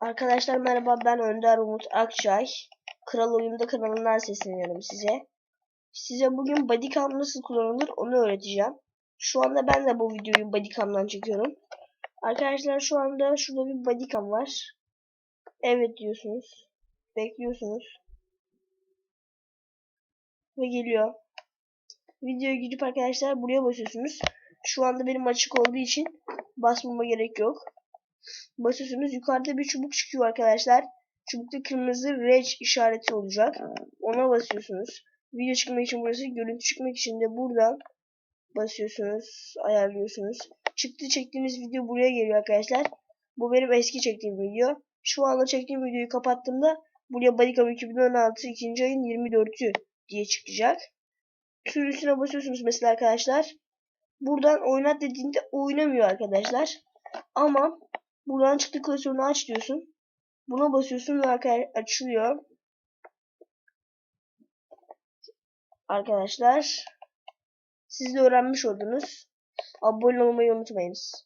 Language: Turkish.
Arkadaşlar merhaba ben Önder Umut Akçay. Kral Oyunda kanalından sesleniyorum size. Size bugün Bodycam nasıl kullanılır onu öğreteceğim. Şu anda ben de bu videoyu Bodycam'dan çekiyorum. Arkadaşlar şu anda şurada bir Bodycam var. Evet diyorsunuz. Bekliyorsunuz. Ve geliyor. Videoya gidip arkadaşlar buraya basıyorsunuz. Şu anda benim açık olduğu için basmama gerek yok basıyorsunuz. Yukarıda bir çubuk çıkıyor arkadaşlar. Çubukta kırmızı reg işareti olacak. Ona basıyorsunuz. Video çıkmak için burası. Görüntü çıkmak için de buradan basıyorsunuz. Ayarlıyorsunuz. Çıktı çektiğimiz video buraya geliyor arkadaşlar. Bu benim eski çektiğim video. Şu anda çektiğim videoyu kapattığımda buraya Bodycam 2016 2. ayın 24'ü diye çıkacak. Suyun üstüne basıyorsunuz mesela arkadaşlar. Buradan oynat dediğinde oynamıyor arkadaşlar. Ama Buradan çıktı klasörünü aç diyorsun. Buna basıyorsun ve açılıyor. Arkadaşlar siz de öğrenmiş oldunuz. Abone olmayı unutmayınız.